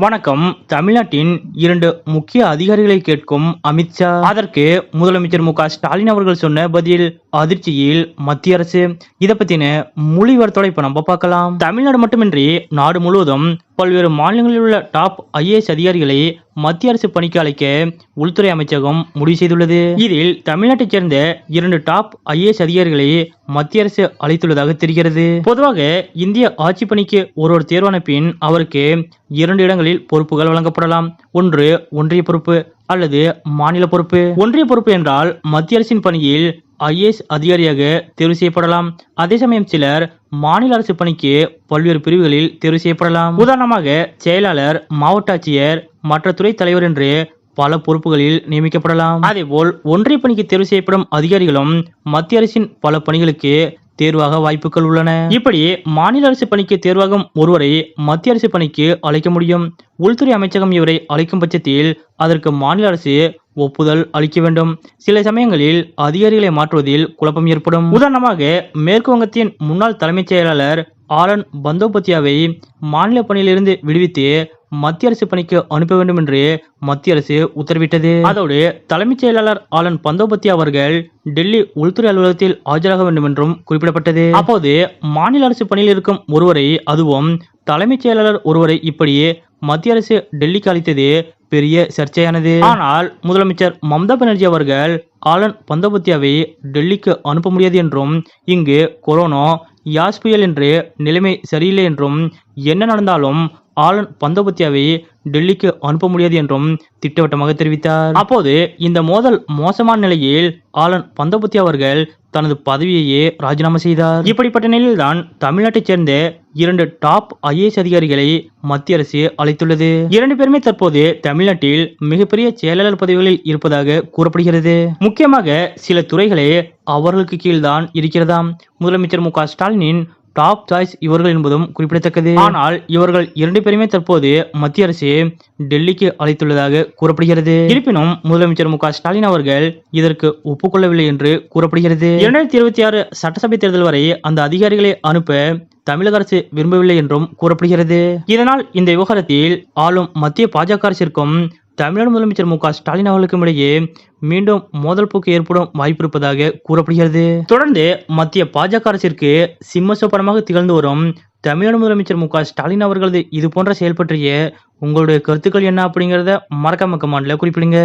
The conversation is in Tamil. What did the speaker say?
வணக்கம். தமிழ்நாட்டின் இரண்டு முக்கிய அதிகாரிகளை கேட்கும் அமித்ஷா அதற்கு முதலமைச்சர் மு ஸ்டாலின் அவர்கள் சொன்ன பதில் அதிர்ச்சியில் மத்திய அரசு. இதை பத்தின மொழிவர்த்தோட இப்ப நம்ம பார்க்கலாம். தமிழ்நாடு மட்டுமின்றி நாடு முழுவதும் பல்வேறு மாநிலங்களில் உள்ள டாப் ஐஏஎஸ் அதிகாரிகளை மத்திய அரசு பணிக்கு அழைக்க உள்துறை அமைச்சகம் முடிவு செய்துள்ளது. இதில் தமிழ்நாட்டைச் சேர்ந்த இரண்டு டாப் ஐஏஎஸ் அதிகாரிகளை மத்திய அரசு அழைத்துள்ளதாக தெரிகிறது. பொதுவாக இந்திய ஆட்சி பணிக்கு ஒருவர் தேர்வான பின் அவருக்கு இரண்டு இடங்களில் பொறுப்புகள் வழங்கப்படலாம். ஒன்று ஒன்றிய பொறுப்பு அல்லது மாநில பொறுப்பு. ஒன்றிய பொறுப்பு என்றால் மத்திய அரசின் பணியில் ஐஏஎஸ் அதிகாரியாக தேர்வு செய்யப்படலாம். அதே சமயம் சிலர் மாநில அரசு பணிக்கு பல்வேறு பிரிவுகளில் தேர்வு செய்யப்படலாம். உதாரணமாக செயலாளர் மாவட்ட ஆட்சியர் மற்ற துறை தலைவர் என்று பல பொறுப்புகளில் நியமிக்கப்படலாம். அதேபோல் ஒன்றிய பணிக்கு தேர்வு செய்யப்படும் அதிகாரிகளும் மத்திய அரசின் பல பணிகளுக்கு தேர்வாக வாய்ப்புகள் உள்ளன. இப்படி மாநில அரசு பணிக்கு தேர்வாகும் ஒருவரை மத்திய அரசு பணிக்கு அழைக்க முடியும். உள்துறை அமைச்சகம் இவரை அழைக்கும் பட்சத்தில் அதற்கு மாநில அரசு ஒப்புதல் அளிக்க வேண்டும். சில சமயங்களில் அதிகாரிகளை மாற்றுவதில் குழப்பம் ஏற்படும். உதாரணமாக மேற்கு வங்கத்தின் முன்னாள் தலைமைச் செயலாளர் ஆலன் பந்தோபத்தியாவை மாநில பணியிலிருந்து விடுவித்து மத்திய அரசு பணிக்கு அனுப்ப வேண்டும் என்று மத்திய அரசு உத்தரவிட்டது. அதோடு தலைமைச் செயலாளர் ஆலன் பந்தோபத்தியா அவர்கள் டெல்லி உள்துறை அலுவலகத்தில் ஆஜராக வேண்டும் என்றும் குறிப்பிடப்பட்டது. அப்போது மாநில அரசு பணியில் இருக்கும் ஒருவரை அதுவும் தலைமைச் செயலாளர் ஒருவரை இப்படியே மத்திய அரசு டெல்லிக்கு அளித்தது பெரிய சர்ச்சையானது. ஆனால் முதலமைச்சர் மம்தா பானர்ஜி அவர்கள் ஆலன் பந்தோபத்தியாவை டெல்லிக்கு அனுப்ப முடியாது என்றும் இங்கு கொரோனா யாஸ் புயல் என்று நிலைமை சரியில்லை என்றும் என்ன நடந்தாலும் ஆலன் பந்தோபத்தியாவை டெல்லிக்கு அனுப்ப முடியாது என்றும் திட்டவட்டமாக தெரிவித்தார். அப்போது இந்த மோதல் மோசமான நிலையில் ஆலன் பந்தோபத்யா அவர்கள் தனது பதவியையே ராஜினாமா செய்தார். இப்படிப்பட்ட நிலையில்தான் தமிழ்நாட்டைச் சேர்ந்த இரண்டு டாப் ஐஏஎஸ் அதிகாரிகளை மத்திய அரசு அழைத்துள்ளது. இரண்டு பேருமே தற்போது தமிழ்நாட்டில் மிகப்பெரிய செயலாளர் பதவிகளில் இருப்பதாக கூறப்படுகிறது. முக்கியமாக சில துறைகளே அவர்களுக்கு கீழ்தான் இருக்கிறதாம். முதலமைச்சர் மு க ஸ்டாலினின் டாப் சாய்ஸ் இவர்கள் என்பதும் குறிப்பிடத்தக்கது. ஆனால் இவர்கள் இரண்டு பேருமே தற்போது மத்திய அரசு டெல்லிக்கு அழைத்துள்ளதாக கூறப்படுகிறது. இருப்பினும் முதலமைச்சர் மு ஸ்டாலின் அவர்கள் இதற்கு ஒப்புக்கொள்ளவில்லை என்று கூறப்படுகிறது. இரண்டாயிரத்தி இருபத்தி ஆறு சட்டசபை தேர்தல் வரை அந்த அதிகாரிகளை அனுப்ப தமிழக அரசு விரும்பவில்லை என்றும் கூறப்படுகிறது. இதனால் இந்த விவகாரத்தில் ஆளும் மத்திய பாஜக அரசிற்கும் தமிழ்நாடு முதலமைச்சர் மு க ஸ்டாலின் அவர்களுக்கும் இடையே மீண்டும் மோதல் போக்கு ஏற்படும் வாய்ப்பு இருப்பதாக கூறப்படுகிறது. தொடர்ந்து மத்திய பாஜக அரசிற்கு சிம்ம சொப்பனமாக திகழ்ந்து வரும் தமிழ்நாடு முதலமைச்சர் மு க ஸ்டாலின் அவர்களது இது போன்ற செயல் பற்றிய உங்களுடைய கருத்துக்கள் என்ன அப்படிங்கிறத மறக்காம கமாண்ட்ல குறிப்பிடுங்க.